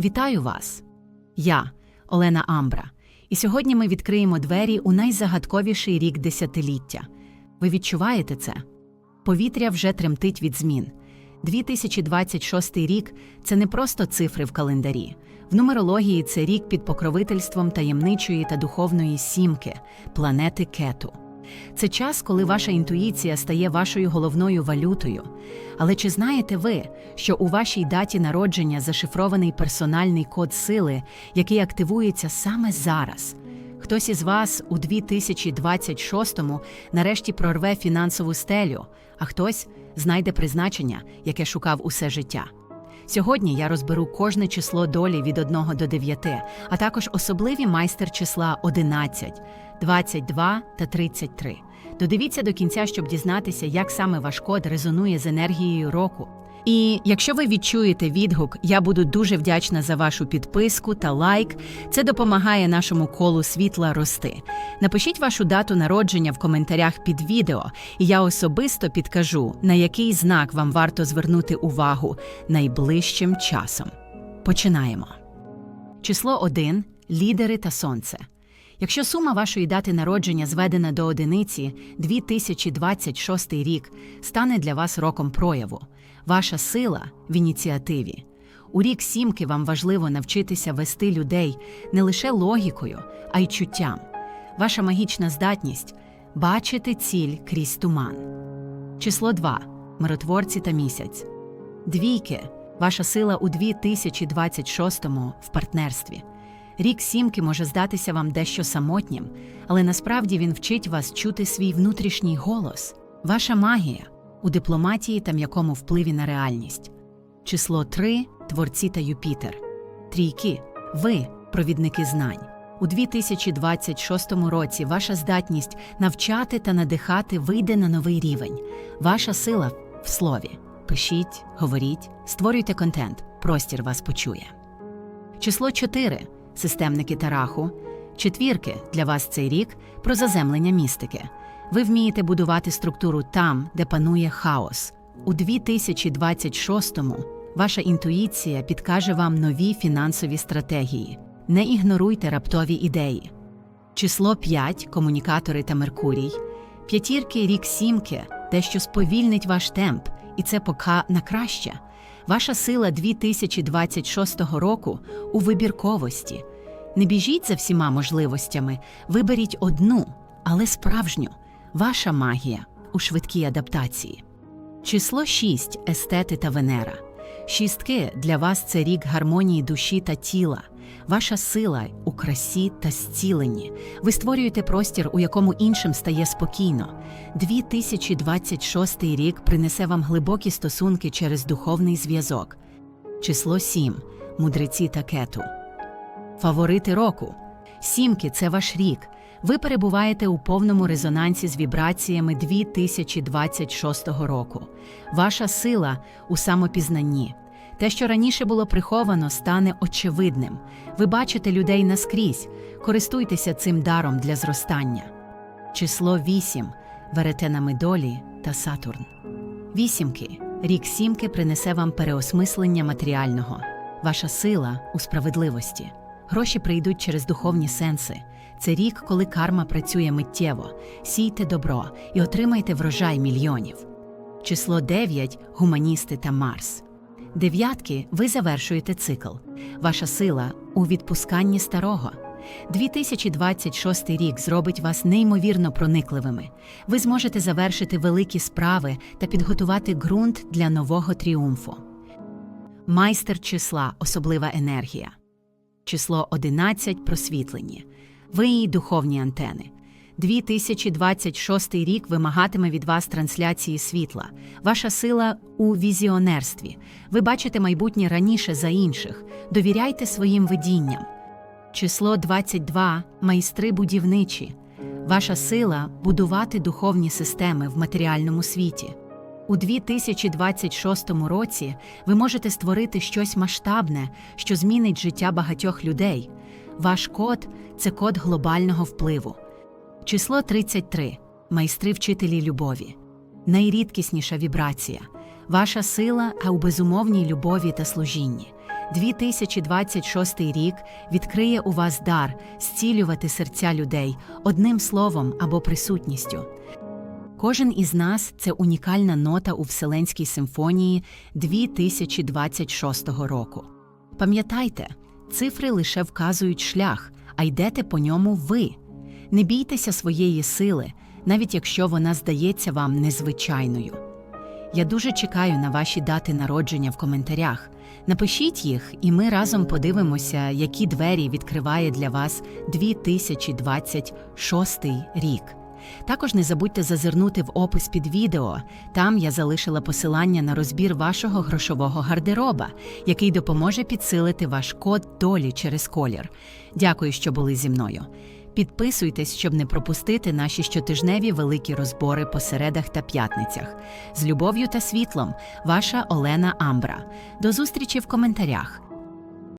Вітаю вас! Я Олена Амбра. І сьогодні ми відкриємо двері у найзагадковіший рік десятиліття. Ви відчуваєте це? Повітря вже тремтить від змін. 2026 рік це не просто цифри в календарі. В нумерології це рік під покровительством таємничої та духовної сімки планети Кету. Це час, коли ваша інтуїція стає вашою головною валютою. Але чи знаєте ви, що у вашій даті народження зашифрований персональний код сили, який активується саме зараз? Хтось із вас у 2026-му нарешті прорве фінансову стелю, а хтось знайде призначення, яке шукав усе життя. Сьогодні я розберу кожне число долі від 1 до 9, а також особливі майстер числа 11, 22 та 33. Додивіться до кінця, щоб дізнатися, як саме ваш код резонує з енергією року. І якщо ви відчуєте відгук, я буду дуже вдячна за вашу підписку та лайк. Це допомагає нашому колу світла рости. Напишіть вашу дату народження в коментарях під відео, і я особисто підкажу, на який знак вам варто звернути увагу найближчим часом. Починаємо. Число 1 лідери та сонце. Якщо сума вашої дати народження зведена до одиниці, 2026 рік стане для вас роком прояву. Ваша сила в ініціативі. У рік сімки вам важливо навчитися вести людей не лише логікою, а й чуттям. Ваша магічна здатність бачити ціль крізь туман. Число 2. Миротворці та місяць. Двійки. Ваша сила у 2026-му в партнерстві. Рік сімки може здатися вам дещо самотнім, але насправді він вчить вас чути свій внутрішній голос, ваша магія у дипломатії та м'якому впливі на реальність. Число 3 творці та Юпітер. Трійки. Ви провідники знань. У 2026 році ваша здатність навчати та надихати вийде на новий рівень. Ваша сила в слові. Пишіть, говоріть, створюйте контент, простір вас почує. Число 4 системники Тараху. Четвірки для вас цей рік про заземлення містики. Ви вмієте будувати структуру там, де панує хаос. У 2026-му ваша інтуїція підкаже вам нові фінансові стратегії. Не ігноруйте раптові ідеї. Число 5 комунікатори та Меркурій. П'ятірки рік сімки дещо сповільнить ваш темп, і це пока на краще. Ваша сила 2026 року у вибірковості. Не біжіть за всіма можливостями, виберіть одну, але справжню. Ваша магія у швидкій адаптації. Число 6 естети та Венера. Шістки для вас це рік гармонії душі та тіла. Ваша сила у красі та зціленні. Ви створюєте простір, у якому іншим стає спокійно. 2026 рік принесе вам глибокі стосунки через духовний зв'язок. Число 7 мудреці та кету. Фаворити року. Сімки це ваш рік. Ви перебуваєте у повному резонансі з вібраціями 2026 року. Ваша сила у самопізнанні. Те, що раніше було приховано, стане очевидним. Ви бачите людей наскрізь. Користуйтеся цим даром для зростання. Число 8 веретенами долі та Сатурн. Вісімки. Рік сімки принесе вам переосмислення матеріального. Ваша сила у справедливості. Гроші прийдуть через духовні сенси. Це рік, коли карма працює миттєво. Сійте добро і отримайте врожай мільйонів. Число 9 гуманісти та Марс. Дев'ятки ви завершуєте цикл. Ваша сила у відпусканні старого. 2026 рік зробить вас неймовірно проникливими. Ви зможете завершити великі справи та підготувати ґрунт для нового тріумфу. Майстер числа особлива енергія. Число 11 просвітлені. Ви її духовні антени. 2026 рік вимагатиме від вас трансляції світла. Ваша сила у візіонерстві. Ви бачите майбутнє раніше за інших. Довіряйте своїм видінням. Число 22 майстри будівничі. Ваша сила будувати духовні системи в матеріальному світі. У 2026 році ви можете створити щось масштабне, що змінить життя багатьох людей. Ваш код це код глобального впливу. Число 33 майстри вчителі любові. Найрідкісніша вібрація. Ваша сила а у безумовній любові та служінні. 2026 рік відкриє у вас дар зцілювати серця людей одним словом або присутністю. Кожен із нас це унікальна нота у Вселенській симфонії 2026 року. Пам'ятайте, цифри лише вказують шлях, а йдете по ньому ви. Не бійтеся своєї сили, навіть якщо вона здається вам незвичайною. Я дуже чекаю на ваші дати народження в коментарях. Напишіть їх, і ми разом подивимося, які двері відкриває для вас 2026 рік. Також не забудьте зазирнути в опис під відео. Там я залишила посилання на розбір вашого грошового гардероба, який допоможе підсилити ваш код долі через колір. Дякую, що були зі мною. Підписуйтесь, щоб не пропустити наші щотижневі великі розбори по середах та п'ятницях. З любов'ю та світлом, ваша Олена Амбра. До зустрічі в коментарях.